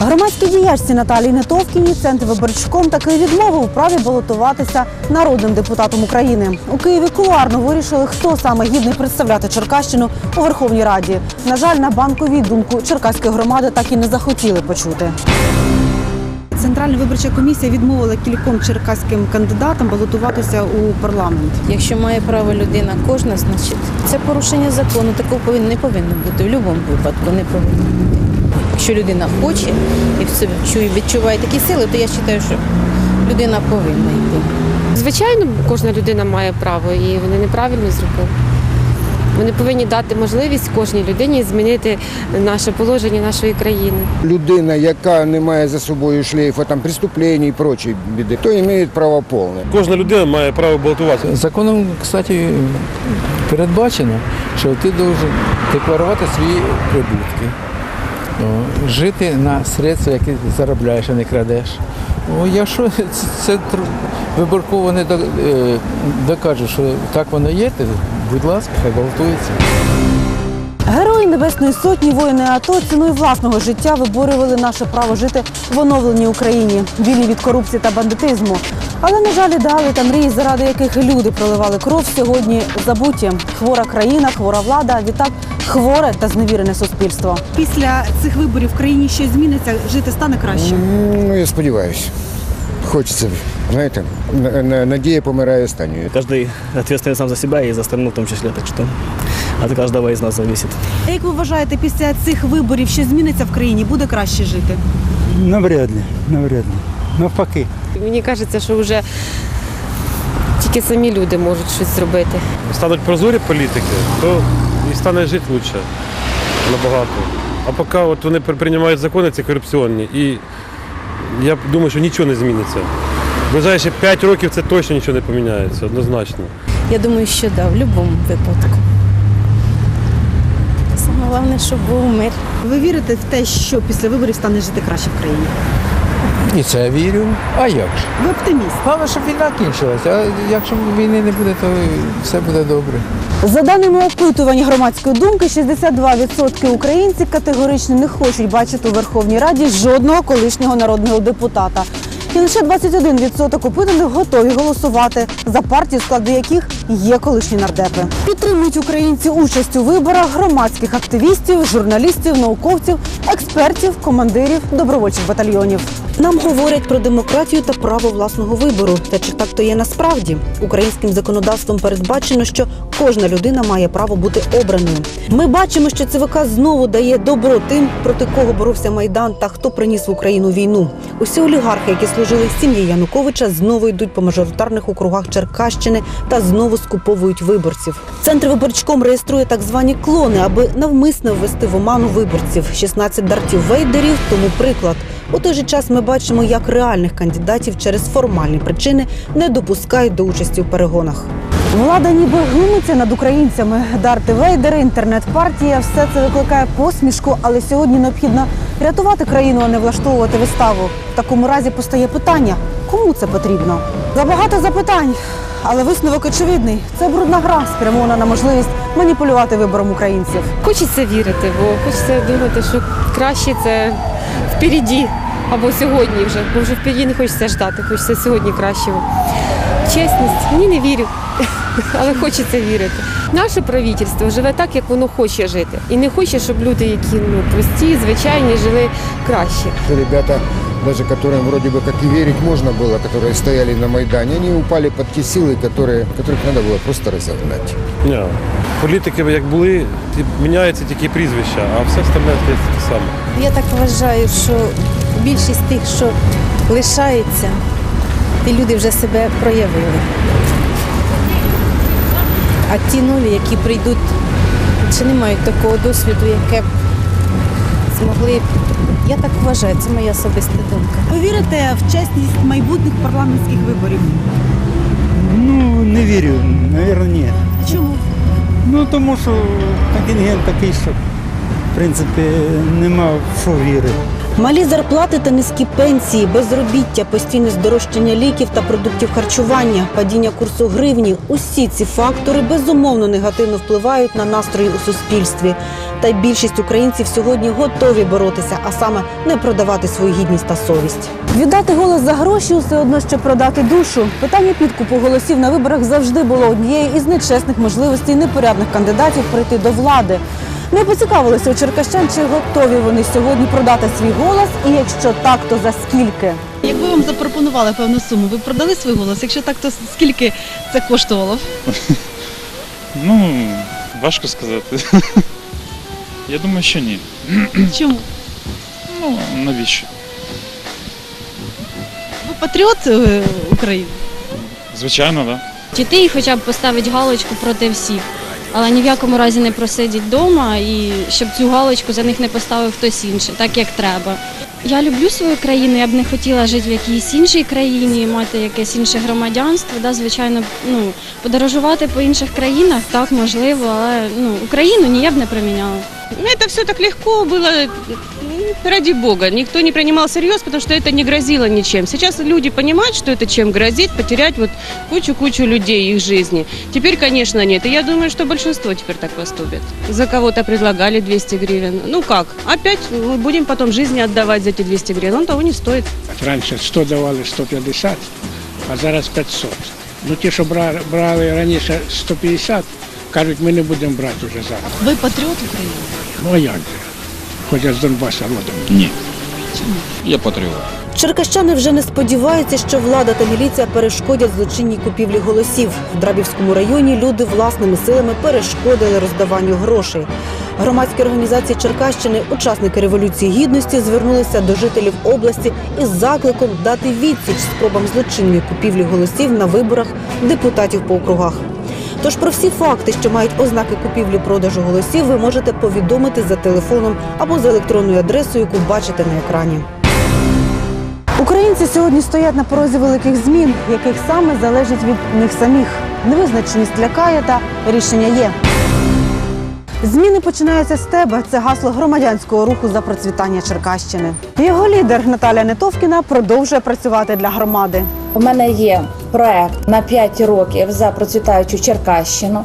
Громадській діячці Наталії Нетовкіній центр виборчком таки відмовив у праві балотуватися народним депутатом України. У Києві кулуарно вирішили, хто саме гідний представляти Черкащину у Верховній Раді. На жаль, на банковій думку черкаської громади так і не захотіли почути. Центральна виборча комісія відмовила кільком черкаським кандидатам балотуватися у парламент. Якщо має право людина кожна, значить це порушення закону. Такого не повинно бути. В будь-якому випадку не повинно бути. Якщо людина хоче і в собі чує, відчуває такі сили, то я вважаю, що людина повинна йти. Звичайно, кожна людина має право, і вони неправильно зробили. Вони повинні дати можливість кожній людині змінити наше положення нашої країни. людина, яка не має за собою шлейфа там преступлень і прочі біди, то має право повне. Кожна людина має право балотуватися. Законом, кстати, передбачено, що ти должен декларувати свої прибутки, жити на средства, які заробляєш, а не крадеш. О, якщо це, виборково не е, докаже, що так воно є, то, будь ласка, хай балотується. Герої Небесної Сотні, воїни АТО ціною власного життя виборювали наше право жити в оновленій Україні, вільні від корупції та бандитизму. Але, на жаль, ідеали та мрії, заради яких люди проливали кров, сьогодні забуті. Хвора країна, хвора влада, відтак хворе та зневірене суспільство. Після цих виборів в країні щось зміниться, жити стане краще. Ну, я сподіваюся. Хочеться, знаєте, на- на- надія помирає останньою. Каждый ответственен сам за себя и за страну в том числе, так что от каждого из нас зависит. А як ви вважаєте, після цих виборів щось зміниться в країні? Буде краще жити? Навряд ли, навряд ли. Навпаки. Мені кажеться, що вже тільки самі люди можуть щось зробити. Стануть прозорі політики, то і стане жити краще набагато. А поки от вони приймають закони ці корупційні, і я думаю, що нічого не зміниться. В ближайші 5 років це точно нічого не поміняється, однозначно. Я думаю, що да, в будь-якому випадку. Саме головне, щоб був мир. Ви вірите в те, що після виборів стане жити краще в країні? І це вірю. А як же? Ви оптиміст. Головне, щоб війна кінчилася. А якщо війни не буде, то все буде добре. За даними опитування громадської думки, 62% українців категорично не хочуть бачити у Верховній Раді жодного колишнього народного депутата. І лише 21% опитаних готові голосувати за партії, склади яких є колишні нардепи. Підтримують українці участь у виборах громадських активістів, журналістів, науковців, експертів, командирів добровольчих батальйонів. Нам говорять про демократію та право власного вибору. Та чи так то є насправді? Українським законодавством передбачено, що кожна людина має право бути обраною. Ми бачимо, що ЦВК знову дає добро тим, проти кого боровся майдан та хто приніс в Україну війну. Усі олігархи, які служили в сім'ї Януковича, знову йдуть по мажоритарних округах Черкащини та знову скуповують виборців. Центр виборчком реєструє так звані клони, аби навмисно ввести в оману виборців. 16 дартів вейдерів тому приклад. У той же час ми бачимо, як реальних кандидатів через формальні причини не допускають до участі у перегонах. Влада ніби глумиться над українцями. Дарти вейдери, інтернет-партія все це викликає посмішку, але сьогодні необхідно рятувати країну, а не влаштовувати виставу. В такому разі постає питання: кому це потрібно? Забагато запитань, але висновок очевидний. Це брудна гра, спрямована на можливість маніпулювати вибором українців. Хочеться вірити, бо хочеться думати, що краще це впереді або сьогодні вже, бо вже впереді не хочеться ждати, хочеться сьогодні кращого. Чесність, ні, не вірю, але хочеться вірити. Наше правительство живе так, як воно хоче жити, і не хоче, щоб люди, які ну прості, звичайні, жили краще. Ребята, даже которым вроде бы как и верить можно было, которые стояли на Майдане, они упали под те силы, которые, которых надо было просто разогнать. Ні. Політики як були, ті- міняються тільки прізвища, а все остальне здається те саме. Я так вважаю, що більшість тих, що лишається, ті люди вже себе проявили. А ті нулі, які прийдуть, ще не мають такого досвіду, яке б змогли. Я так вважаю, це моя особиста думка. Ви вірите в чесність майбутніх парламентських виборів? Ну, не вірю, мабуть, ні. А чому? Ну, тому що контингент такий, що в принципі нема в що вірити. Малі зарплати та низькі пенсії, безробіття, постійне здорожчання ліків та продуктів харчування, падіння курсу гривні усі ці фактори безумовно негативно впливають на настрої у суспільстві. Та й більшість українців сьогодні готові боротися, а саме не продавати свою гідність та совість. Віддати голос за гроші усе одно, що продати душу. Питання підкупу голосів на виборах завжди було однією із нечесних можливостей непорядних кандидатів прийти до влади. Ми поцікавилися у черкащан, чи готові вони сьогодні продати свій голос, і якщо так, то за скільки. Якби вам запропонували певну суму, ви б продали свій голос? Якщо так, то скільки це коштувало? Ну, важко сказати. Я думаю, що ні. Чому? Ну, навіщо? Ви патріот е, України? Звичайно, так. Да. Чи ти хоча б поставить галочку проти всіх, але ні в якому разі не просидіть вдома і щоб цю галочку за них не поставив хтось інший, так як треба. Я люблю свою країну, я б не хотіла жити в якійсь іншій країні, мати якесь інше громадянство. Да, звичайно, ну подорожувати по інших країнах так можливо, але ну Україну ні я б не проміняла. Це все так легко было, м, ради бога. Никто не принимал всерьез, потому что это не грозило ничем. Сейчас люди понимают, что это чем грозит, потерять вот кучу-кучу людей, их жизни. Теперь, конечно, нет. И я думаю, что большинство теперь так поступит. За кого-то предлагали 200 гривен. Ну как? Опять мы будем потом жизни отдавать за эти 200 гривен. Он того не стоит. Раніше 100 давали 150, а зараз 500. Ну ті, що брали, брали раніше 150, кажуть, ми не будемо брати вже зараз. Ви патріот України? Ну а як же? Хоч я з Донбаса родом. Ні. Я патріот. Черкащани вже не сподіваються, що влада та міліція перешкодять злочинній купівлі голосів. В Драбівському районі люди власними силами перешкодили роздаванню грошей. Громадські організації Черкащини, учасники революції гідності, звернулися до жителів області із закликом дати відсіч спробам злочинної купівлі голосів на виборах депутатів по округах. Тож про всі факти, що мають ознаки купівлі-продажу голосів, ви можете повідомити за телефоном або за електронною адресою, яку бачите на екрані. Українці сьогодні стоять на порозі великих змін, яких саме залежить від них самих. Невизначеність лякає та рішення є. Зміни починаються з тебе. Це гасло громадянського руху за процвітання Черкащини. Його лідер Наталя Нетовкіна продовжує працювати для громади. У мене є проект на 5 років за процвітаючу Черкащину.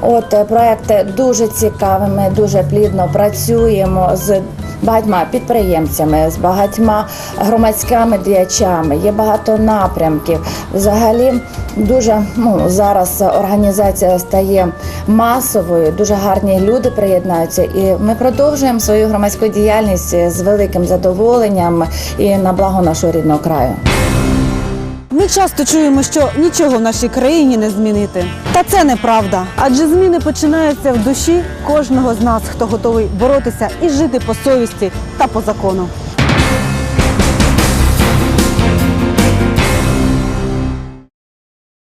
От е, проект дуже цікавий. Ми дуже плідно працюємо з багатьма підприємцями, з багатьма громадськими діячами. Є багато напрямків. Взагалі, дуже ну зараз організація стає масовою. Дуже гарні люди приєднаються, і ми продовжуємо свою громадську діяльність з великим задоволенням і на благо нашого рідного краю. Ми часто чуємо, що нічого в нашій країні не змінити. Та це неправда. Адже зміни починаються в душі кожного з нас, хто готовий боротися і жити по совісті та по закону.